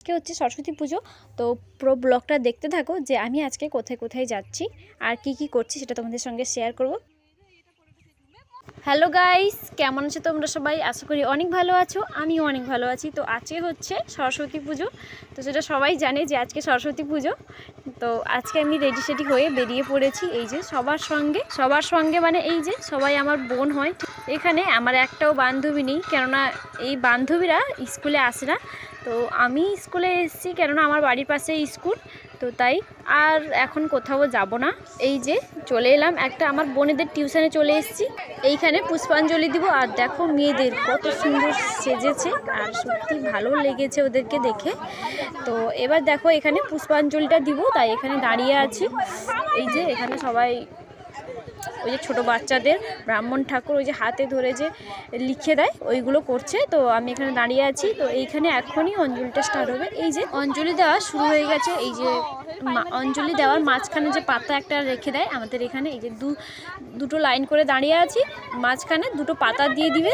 আজকে হচ্ছে সরস্বতী পুজো। তো পুরো ব্লগটা দেখতে থাকো যে আমি আজকে কোথায় কোথায় যাচ্ছি আর কি কি করছি সেটা তোমাদের সঙ্গে শেয়ার করব। হ্যালো গাইস কেমন আছো তোমরা সবাই? আশা করি অনেক ভালো আছো, আমিও অনেক ভালো আছি। তো আজকে হচ্ছে সরস্বতী পুজো। তো সেটা সবাই জানে যে আজকে সরস্বতী পুজো। তো আজকে আমি রেডি সেডি হয়ে বেরিয়ে পড়েছি এই যে সবার সঙ্গে। সবার সঙ্গে মানে এই যে সবাই আমার বোন হয়। এখানে আমার একটাও বান্ধবী নেই, কেননা এই বান্ধবীরা স্কুলে আসে না। তো আমি স্কুলে এসেছি কেননা আমার বাড়ির পাশে স্কুল, তো তাই আর এখন কোথাও যাব না। এই যে চলে এলাম, একটা আমার বোনেদের টিউশনে চলে এসেছি। এইখানে পুষ্পাঞ্জলি দিব আর দেখো মেয়েদের কত সুন্দর সেজেছে আর সত্যি ভালো লেগেছে ওদেরকে দেখে। তো এবার দেখো এখানে পুষ্পাঞ্জলিটা দিব, তাই এখানে দাঁড়িয়ে আছি। এই যে এখানে সবাই ওই যে ছোটো বাচ্চাদের ব্রাহ্মণ ঠাকুর ওই যে হাতে ধরে যে লিখে দেয়, ওইগুলো করছে। তো আমি এখানে দাঁড়িয়ে আছি। তো এইখানে এখনই অঞ্জলিটা স্টার্ট হবে। এই যে অঞ্জলি দেওয়া শুরু হয়ে গেছে। এই যে অঞ্জলি দেওয়ার মাঝখানে যে পাতা একটা রেখে দেয় আমাদের এখানে। এই যে দু, দুটো লাইন করে দাঁড়িয়ে আছি। মাঝখানে দুটো পাতা দিয়ে দিবে।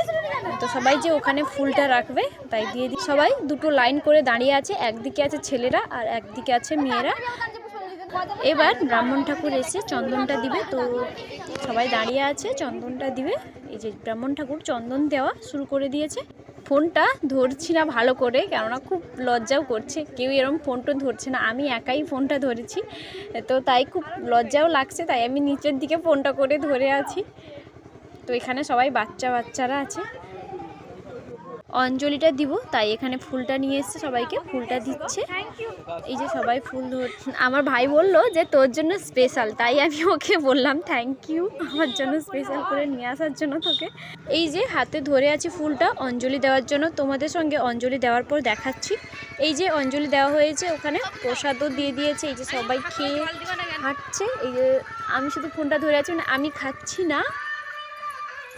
তো সবাই যে ওখানে ফুলটা রাখবে, তাই দিয়ে দিই সবাই দুটো লাইন করে দাঁড়িয়ে আছে। একদিকে আছে ছেলেরা আর একদিকে আছে মেয়েরা। এবার ব্রাহ্মণ ঠাকুর এসে চন্দনটা দিবে, তো সবাই দাঁড়িয়ে আছে, চন্দনটা দিবে। এই যে ব্রাহ্মণ ঠাকুর চন্দন দেওয়া শুরু করে দিয়েছে। ফোনটা ধরছি না ভালো করে, কেননা খুব লজ্জাও করছে। কেউ এরম ফোনটা ধরছে না, আমি একাই ফোনটা ধরেছি। তো তাই খুব লজ্জাও লাগছে, তাই আমি নিচের দিকে ফোনটা করে ধরে আছি। তো এখানে সবাই বাচ্চা বাচ্চারা আছে। অঞ্জলিটা দিব, তাই এখানে ফুলটা নিয়ে এসছে সবাইকে, ফুলটা দিচ্ছে। এই যে সবাই ফুল আমার ভাই বলল যে তোর জন্য স্পেশাল তাই আমি ওকে বললাম থ্যাংক ইউ আমার জন্য স্পেশাল করে নিয়ে আসার জন্য তোকে। এই যে হাতে ধরে আছি ফুলটা, অঞ্জলি দেওয়ার জন্য তোমাদের সঙ্গে অঞ্জলি দেওয়ার পর দেখাচ্ছি। এই যে অঞ্জলি দেওয়া হয়েছে, ওখানে প্রসাদও দিয়ে দিয়েছে, এই যে সবাই খেয়ে হাঁটছে। এই যে আমি শুধু ফোনটা ধরে আছি মানে আমি খাচ্ছি না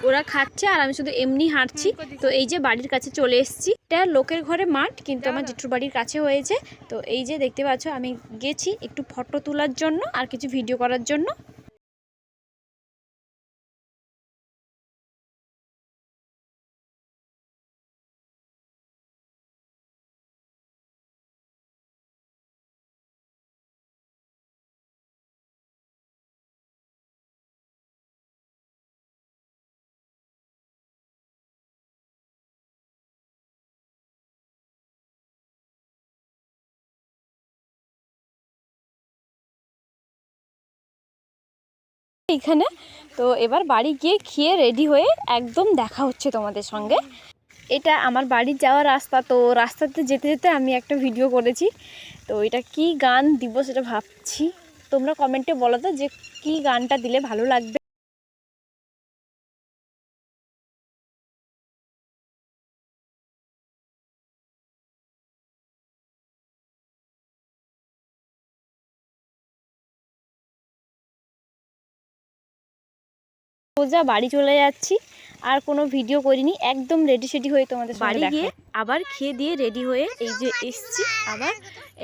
ওরা খাচ্ছে আর আমি শুধু এমনি হাঁটছি। তো এই যে বাড়ির কাছে চলে এসেছি। এটা লোকের ঘরে মাঠ, কিন্তু আমার জেঠুর বাড়ির কাছে হয়েছে। তো এই যে দেখতে পাচ্ছ, আমি গেছি একটু ফটো তোলার জন্য আর কিছু ভিডিও করার জন্য। এখানে। তো এবার বাড়ি গিয়ে খেয়ে রেডি হয়ে একদম দেখা হচ্ছে তোমাদের সঙ্গে। এটা আমার বাড়ি যাওয়ার রাস্তা। তো রাস্তাতে যেতে যেতে আমি একটা ভিডিও করেছি। তো এটা কি গান দিব সেটা ভাবছি। তোমরা কমেন্টে বলো তো যে কি গানটা দিলে ভালো লাগবে। সোজা বাড়ি চলে যাচ্ছি। আর কোনো ভিডিও করিনি একদম রেডি সেডি হয়ে তোমাদের বাড়ি গিয়ে আবার খেয়ে দিয়ে রেডি হয়ে এই যে এসছি আবার।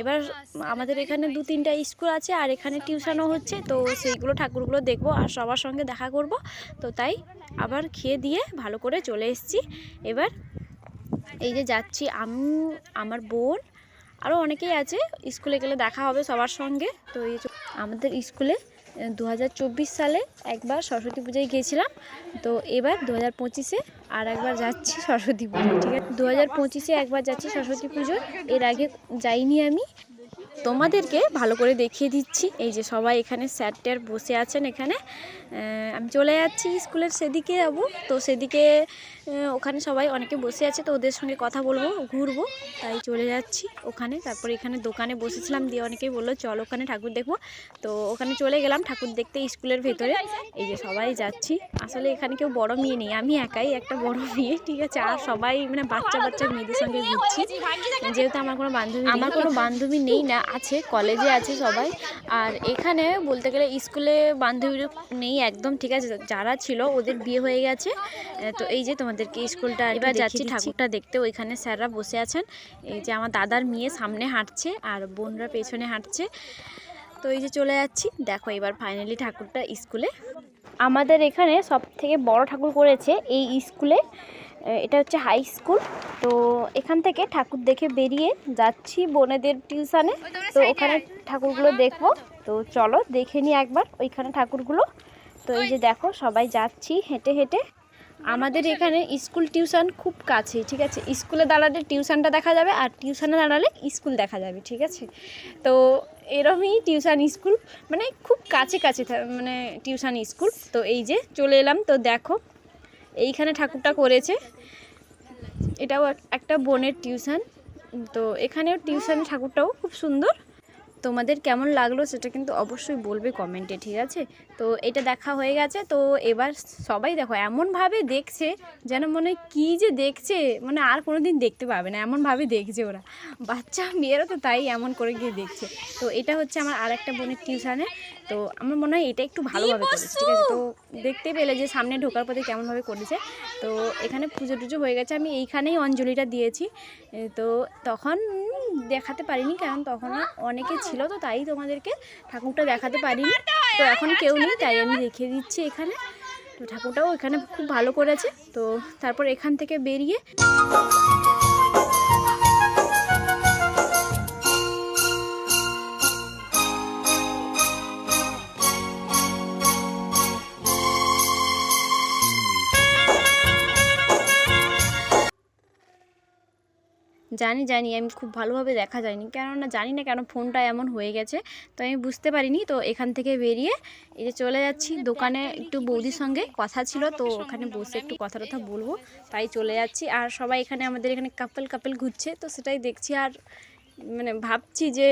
এবার আমাদের এখানে দু তিনটা স্কুল আছে আর এখানে টিউশনও হচ্ছে তো সেইগুলো ঠাকুরগুলো দেখব আর সবার সঙ্গে দেখা করব। তো তাই আবার খেয়ে দিয়ে ভালো করে চলে এসছি। এবার এই যে যাচ্ছি আমি আমার বোন আরও অনেকেই আছে স্কুলে গেলে দেখা হবে সবার সঙ্গে। তো এই আমাদের স্কুলে দু হাজার চব্বিশ সালে একবার সরস্বতী পূজায় গিয়েছিলাম। তো এবার দু হাজার পঁচিশে আর একবার যাচ্ছি সরস্বতী পুজো ঠিক আছে? দু হাজার পঁচিশে একবার যাচ্ছি সরস্বতী পুজো এর আগে যাইনি আমি। তোমাদেরকে ভালো করে দেখিয়ে দিচ্ছি। এই যে সবাই এখানে স্যার ট্যার বসে আছেন এখানে। আমি চলে যাচ্ছি স্কুলের সেদিকে যাব তো সেদিকে ওখানে সবাই অনেকে বসে আছে তো ওদের সঙ্গে কথা বলব ঘুরবো। তাই চলে যাচ্ছি ওখানে। তারপর এখানে দোকানে বসেছিলাম দিয়ে অনেকেই বলল চল ওখানে ঠাকুর দেখব। তো ওখানে চলে গেলাম ঠাকুর দেখতে স্কুলের ভেতরে। এই যে সবাই যাচ্ছি। আসলে এখানে কেউ বড় মেয়ে নেই আমি একাই একটা বড় মেয়ে ঠিক আছে? আর সবাই মানে বাচ্চা বাচ্চা মেয়েদের সঙ্গে ঘুরছি। যেহেতু আমার কোনো বান্ধবী আমার কোনো বান্ধবী নেই না আছে কলেজে আছে সবাই। আর এখানে বলতে গেলে স্কুলে বান্ধবী নেই একদম ঠিক আছে যারা ছিল ওদের বিয়ে হয়ে গেছে। তো এই যে তোমাদেরকে স্কুলটা এবার যাচ্ছি ঠাকুরটা দেখতে ওইখানে স্যাররা বসে আছেন। এই যে আমার দাদার মেয়ে সামনে হাঁটছে আর বোনরা পেছনে হাঁটছে। তো এই যে চলে যাচ্ছি দেখো এবার ফাইনালি ঠাকুরটা স্কুলে। আমাদের এখানে সব থেকে বড় ঠাকুর করেছে এই স্কুলে এটা হচ্ছে হাই স্কুল তো এখান থেকে ঠাকুর দেখে বেরিয়ে যাচ্ছি বোনেদের টিউশানে তো ওখানে ঠাকুরগুলো দেখব তো। চলো দেখে নিই একবার ওইখানে ঠাকুরগুলো। তো এই যে দেখো সবাই যাচ্ছি হেঁটে হেঁটে। আমাদের এখানে স্কুল টিউশন খুব কাছে ঠিক আছে? স্কুলে দাঁড়ালে টিউশনটা দেখা যাবে আর টিউশনে দাঁড়ালে স্কুল দেখা যাবে ঠিক আছে? তো এরকমই টিউশন স্কুল মানে খুব কাছে কাছে মানে টিউশন স্কুল তো এই যে চলে এলাম তো দেখো এইখানে ঠাকুরটা করেছে। এটাও এক- একটা বোনের টিউশন। তো এখানেও টিউশন ঠাকুরটাও খুব সুন্দর। তোমাদের কেমন লাগল সেটা কিন্তু অবশ্যই বলবে কমেন্টে, ঠিক আছে? তো এটা দেখা হয়ে গেছে, তো এবার সবাই দেখো, এমনভাবে দেখছে যেন মনে কী যে দেখছে মানে আর কোনো দিন দেখতে পাবে না, এমনভাবে দেখছে ওরা। বাচ্চা, মেয়েরা তো তাই এমন করে গিয়ে দেখছে। তো এটা হচ্ছে আমার আর একটা বোনের টিউশানে, তো আমার মনে হয় এটা একটু ভালোভাবে করেছে, ঠিক আছে? তো দেখতে পেলে যে সামনে ঢোকার পথে কেমনভাবে করেছে। তো এখানে পুজো টুজো হয়ে গেছে, আমি এইখানেই অঞ্জলিটা দিয়েছি। তো তখন দেখাতে পারিনি, কারণ তখন অনেকে ছিল তো, তাই তোমাদেরকে ঠাকুরটা দেখাতে পারিনি। তো এখন কেউ নেই, তাই আমি দেখিয়ে দিচ্ছি এখানে। তো ঠাকুরটাও এখানে খুব ভালো করেছে। তো তারপর এখান থেকে বেরিয়ে জানি জানি, আমি খুব ভালোভাবে দেখা যায়নি। কেননা জানি না কেন ফোনটা এমন হয়ে গেছে, তো আমি বুঝতে পারিনি। তো এখান থেকে বেরিয়ে এই যে চলে যাচ্ছি দোকানে একটু বৌদির সঙ্গে কথা ছিল, তো ওখানে বসে একটু কথা টথা বলব, তাই চলে যাচ্ছি। আর সবাই এখানে আমাদের এখানে কাপল কাপল ঘুরছে, তো সেটাই দেখছি। আর মানে ভাবছি যে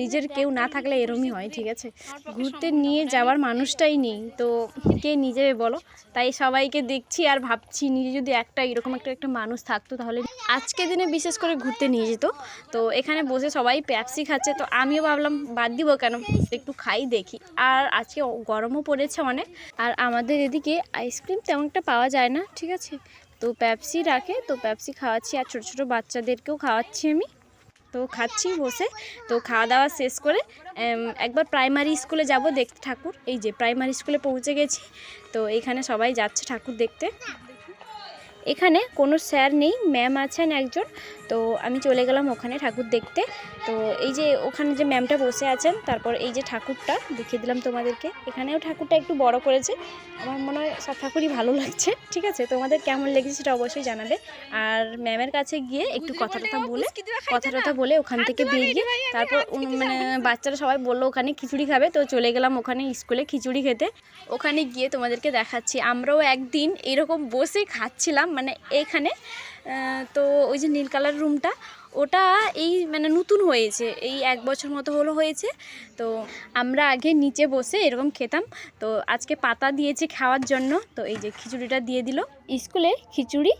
নিজের কেউ না থাকলে এরমই হয়, ঠিক আছে? ঘুরতে নিয়ে যাওয়ার মানুষটাই নেই, তো কে নিজে বলো? তাই সবাইকে দেখছি আর ভাবছি নিজে যদি একটা এরকম একটা একটা মানুষ থাকতো তাহলে আজকে দিনে বিশেষ করে ঘুরতে নিয়ে যেত। তো এখানে বসে সবাই প্যাপসি খাচ্ছে, তো আমিও ভাবলাম বাদ দিব কেন? একটু খাই দেখি। আর আজকে গরমও পড়েছে অনেক, আর আমাদের এদিকে আইসক্রিম তেমন একটা পাওয়া যায় না, ঠিক আছে? তো প্যাপসি রাখে, তো প্যাপসি খাওয়াচ্ছি, আর ছোটো ছোটো বাচ্চাদেরকেও খাওয়াচ্ছি আমি। তো খাচ্ছি বসে। তো খাওয়া দাওয়া শেষ করে একবার প্রাইমারি স্কুলে যাব দেখতে ঠাকুর। এই যে প্রাইমারি স্কুলে পৌঁছে গেছি। তো এখানে সবাই যাচ্ছে ঠাকুর দেখতে। এখানে কোনো স্যার নেই ম্যাম আছেন একজন। তো আমি চলে গেলাম ওখানে ঠাকুর দেখতে। তো এই যে ওখানে যে ম্যামটা বসে আছেন তারপর এই যে ঠাকুরটা দেখিয়ে দিলাম তোমাদেরকে। এখানেও ঠাকুরটা একটু বড় করেছে। আমার মনে হয় সব ঠাকুরই ভালো লাগছে। ঠিক আছে তোমাদের কেমন লেগেছে সেটা অবশ্যই জানাবে। আর ম্যামের কাছে গিয়ে একটু কথা টথা বলে কথা টথা বলে ওখান থেকে বেরিয়ে তারপর মানে বাচ্চারা সবাই বলল ওখানে খিচুড়ি খাবে। তো চলে গেলাম ওখানে স্কুলে খিচুড়ি খেতে। ওখানে গিয়ে তোমাদেরকে দেখাচ্ছি। আমরাও একদিন এরকম বসে খাচ্ছিলাম। মানে এইখানে আহ, তো ওই যে নীল কালার রুমটা, ওটা এই মানে নতুন হয়েছে, এই এক বছর মতো হলো হয়েছে। তো আমরা আগে নিচে বসে এরকম খেতাম। তো আজকে পাতা দিয়েছে খাওয়ার জন্য, তো এই যে খিচুড়িটা দিয়ে দিল। স্কুলে খিচুড়ি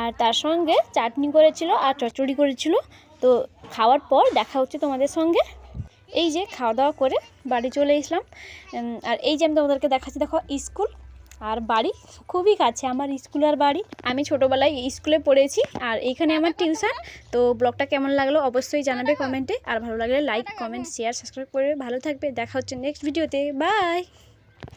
আর তার সঙ্গে চাটনি করেছিল আর চচ্চড়ি করেছিল। তো খাওয়ার পর দেখা হচ্ছে তোমাদের সঙ্গে। এই যে খাওয়া দাওয়া করে বাড়ি চলে এসলাম। আর এই যে আমি তোমাদেরকে দেখাচ্ছি, দেখো, স্কুল আর বাড়ি খুবই কাছে, আমার স্কুল আর বাড়ি। আমি ছোটোবেলায় স্কুলে পড়েছি আর এইখানে আমার টিউশন। তো ব্লগটা কেমন লাগল অবশ্যই জানাবে কমেন্টে। আর ভালো লাগলে লাইক, কমেন্ট শেয়ার সাবস্ক্রাইব করে ভালো থাকবে। দেখা হচ্ছে নেক্সট ভিডিওতে বাই